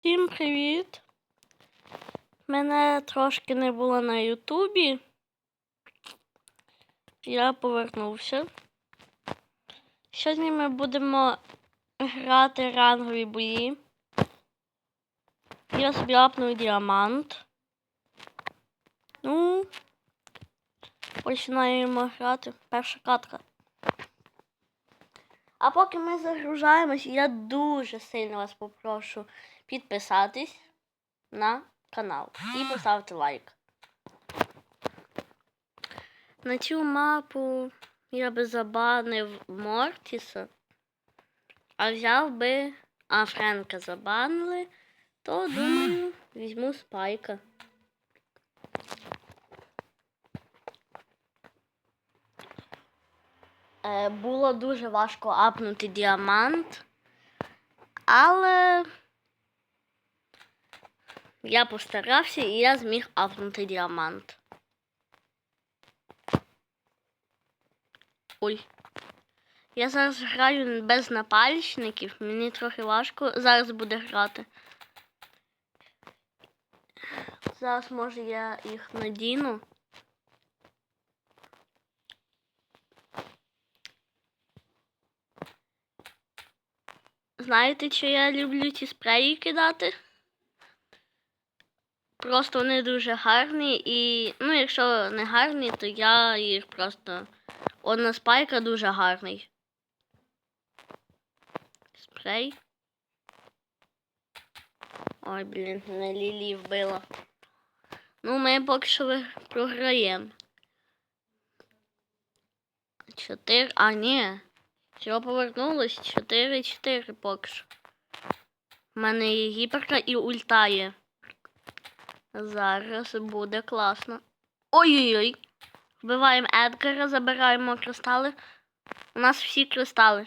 Всім привіт! Мене трошки не було на Ютубі. Я повернувся. Сьогодні ми будемо грати рангові бої. Я собі апнув діамант. Ну, починаємо грати. Перша катка. А поки ми загружаємось, я дуже сильно вас попрошу підписатись на канал і поставити лайк. На цю мапу я би забанив Мортіса, а взяв би, а Френка забанили, то думаю, візьму спайка. Е, було дуже важко апнути діамант, але я постарався і я зміг апнути діамант. Ой. Я зараз граю без напальчників, мені трохи важко. Зараз буде грати. Зараз може я їх надіну. Знаєте, що я люблю ці спреї кидати? Просто вони дуже гарні і, ну, якщо не гарні, то я їх просто. Одна спайка дуже гарний. Спрей. Ой, блін, не лілі вбила. Ну, ми поки що програємо. Чотири. А, ні. Все повернулось. 4-4 поки що. У мене є гіперка і ульта є. Зараз буде класно. Ой-ой-ой. Вбиваємо Едгара, забираємо кристали. У нас всі кристали.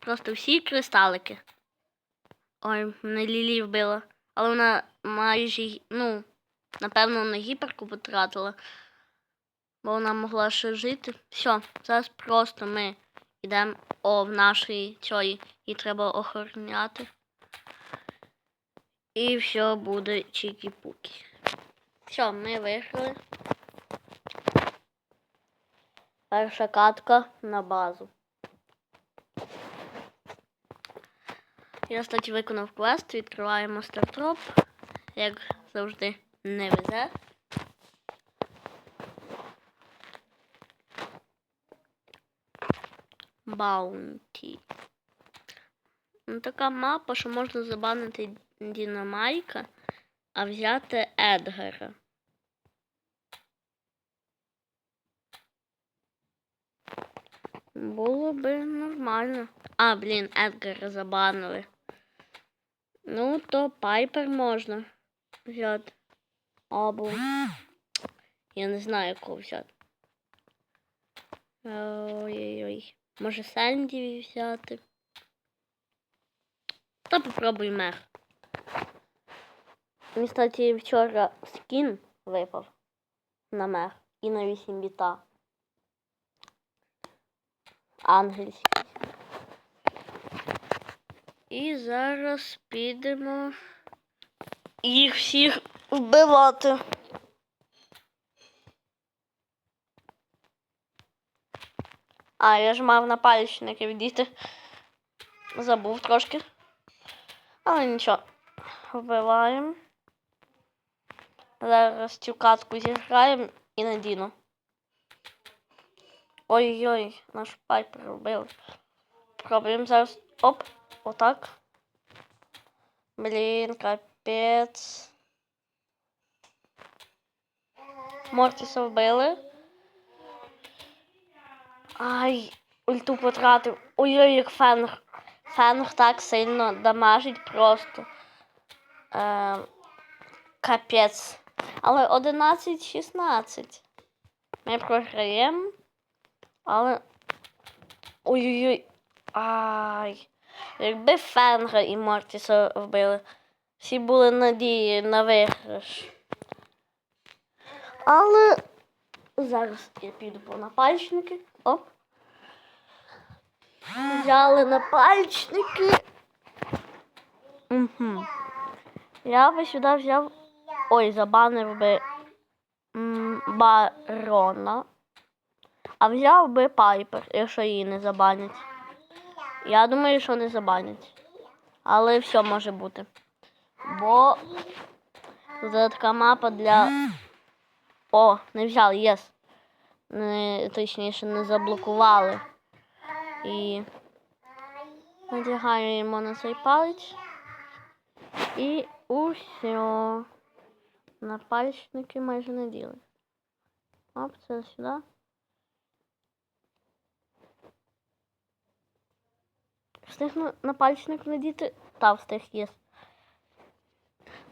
Просто всі кристалики. Ой, мене Лілі вбила. Але вона майже, ну, напевно, на гіперку потратила. Бо вона могла ще жити. Все, зараз просто ми йдемо о, в нашій цій. Її треба охороняти. І все буде чікі-пукі. Все, ми виграли. Перша катка на базу. Я, кстати, виконав квест, відкриваємо стартроп. Як завжди, не везе. Баунті. Ну, така мапа, що можна забанити Дінамайка, а взяти Едгара. Було би нормально. А, блін, Едгара забанили. Ну, то Пайпер можна взяти. Або. Я не знаю, кого взяти. Ой-ой-ой. Може Сенді взяти. Та попробуй мех. Мені, кстати, вчора скін випав на мех і на 8 біта. Ангельський. І зараз підемо їх всіх вбивати. А, я ж мав на пальчники відійти. Забув трошки. Але нічого. Вбиваємо. Зараз цю катку зіграємо і надіну. Ой-ой, наш пайпер робив. Пробуємо зараз. Оп, отак. Блін, капець. Мортіса вбили. Ай, ульту потратив. Ой-ой, як фенг. Фенг так сильно дамажить просто. Е, капець. Але 11-16. Ми програємо. Але. Ой-ой-ой. Ай. Якби Фенга і Мортіса вбили. Всі були надії на виграш. Але зараз я піду по напальчники. Оп. Взяли напальчники. Угу. Я би сюди взяв. Ой, забанив би барона. А взяв би Пайпер, якщо її не забанять. Я думаю, що не забанять. Але все може бути. Бо це така мапа для. О, не взяли, єс. Не, точніше, не заблокували. І надягаємо на цей палець. І усе. На пальчники майже не діли. Оп, це сюди. Встиг на, на пальчник надіти? Та, встиг, єс.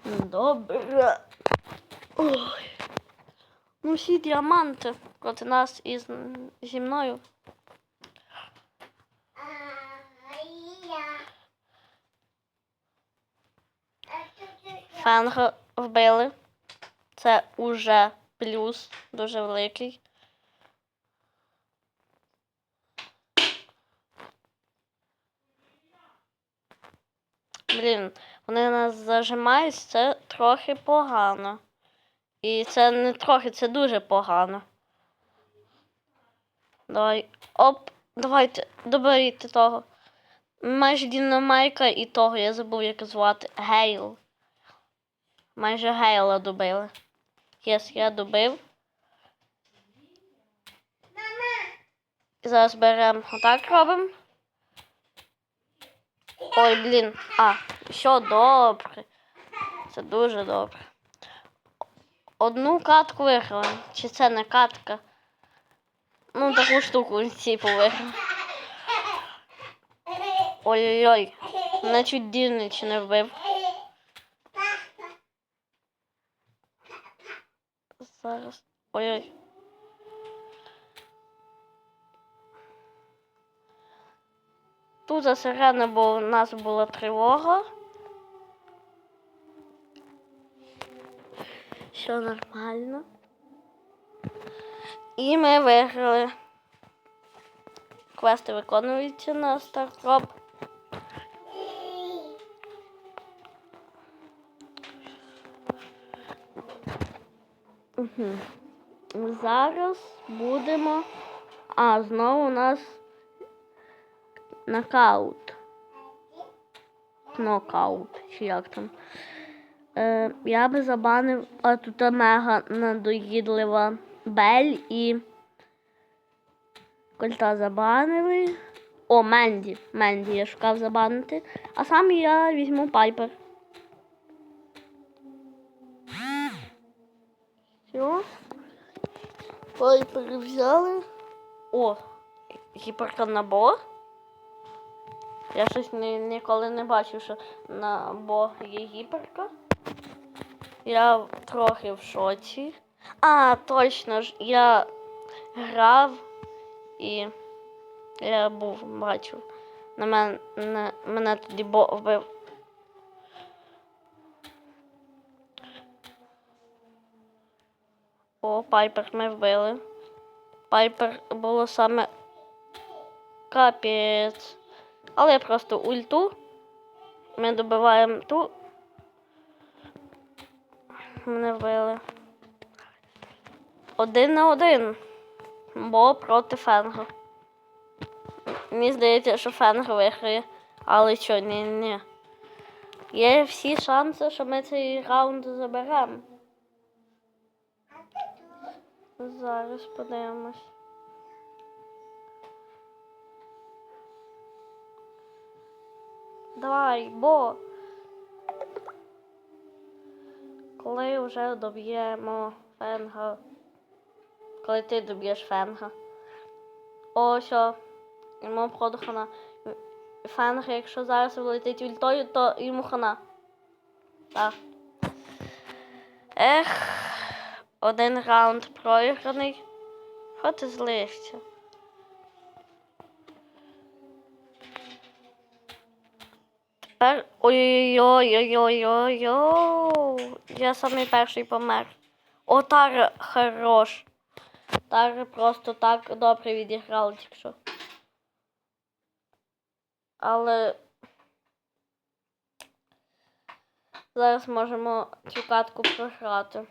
Добре. Ой. Ну, всі діаманти проти нас із зі мною. Фенга вбили. Це уже плюс дуже великий. Блін, вони нас зажимають, це трохи погано. І це не трохи, це дуже погано. Давай. Оп, давайте, доберіть того. Майже Дінамайка і того, я забув, як звати. Гейл. Майже Гейла добили. Єс, я добив. І зараз беремо отак робимо. Ой, блін. А, що добре. Це дуже добре. Одну катку виграли. Чи це не катка? Ну, таку штуку типу виграли. Ой-ой-ой. Мене чуть дівнич не вбив. Зараз. Ой-ой. Тут за сирена, бо у нас була тривога. Все нормально. І ми виграли. Квести виконуються на старкроп. Угу. Зараз будемо. А, знову у нас нокаут. Нокаут, чи як там. Е, я би забанив, а тут мега надоїдлива Бель і Кольта забанили. О, Менді. Менді я шукав забанити. А сам я візьму Пайпер. Пайпер взяли. О, гіперка набор. Я щось ні, ніколи не бачив, що на Бо є гіперка. Я трохи в шоці. А, точно ж, я грав і я був, бачив. На мене, на, мене тоді Бо вбив. О, Пайпер ми вбили. Пайпер було саме капець. Але просто ульту. Ми добиваємо ту. Мене вбили. Один на один. Бо проти Фенга. Мені здається, що Фенг виграє. Але що, ні, ні. Є всі шанси, що ми цей раунд заберемо. Зараз подивимось. Давай, бо. Коли вже доб'ємо фенга. Коли ти доб'єш фенга. О, що. Йому обходу хана. Фенг, якщо зараз влетить ультою, то йому хана. Так. Ех, один раунд проіграний. Що ти злишся? Тепер. Ой-ой-ой-ой-ой-ой. Я самий перший помер. О, Тара хорош. Тара просто так добре відіграла тільки. Але. зараз можемо цю катку програти.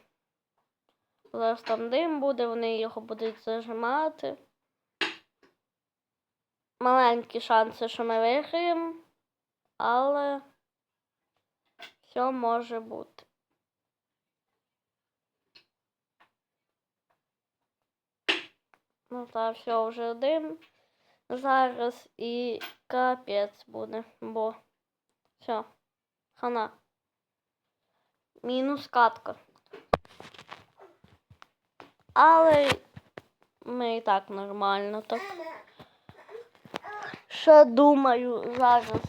Зараз там дим буде, вони його будуть зажимати. Маленькі шанси, що ми виграємо, але все може бути. Ну так, все вже дим. Зараз і капець буде, бо все, хана. Мінус катка. Але ми і так нормально так. Ще думаю, зараз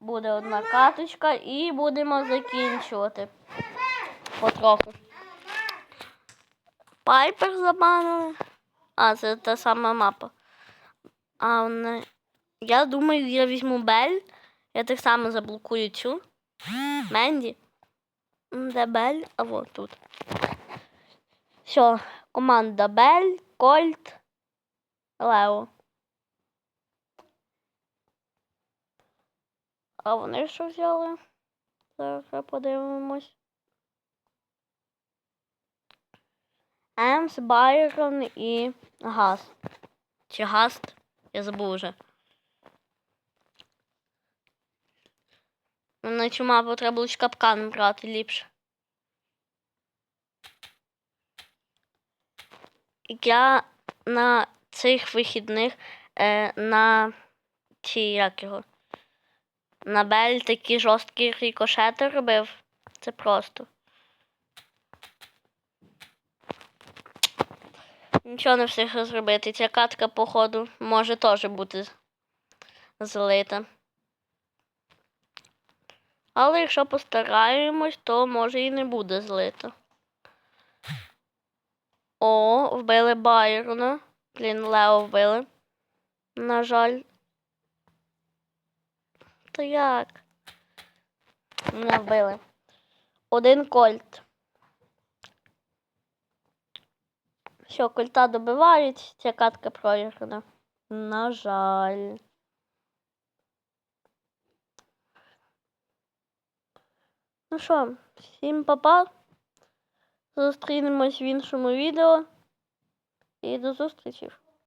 буде одна каточка і будемо закінчувати потроху. Пайпер забанили. А, це та сама мапа. А вона... Я думаю, я візьму Бель. Я так само заблокую цю. Менді. Де Бель? А вот тут. Все, команда Бель, Кольт, Лео. А вони що взяли? Зараз подивимось. Емс, Байрон і Газ. Чи Гаст? Я забув вже. На цю мапу треба лише капкан брати ліпше. Я на цих вихідних е, на ці як його. На Бель такі жорсткі рікошети робив. Це просто. Нічого не встиг зробити. Ця катка, походу, може теж бути злита. Але якщо постараємось, то може і не буде злита. О, вбили Байрона. Блін, Лео вбили. На жаль. То як? Мене вбили. Один кольт. Все, кольта добивають, ця катка програна. На жаль. Ну що, всім па-па. Зустрінемось в іншому відео. І до зустрічі.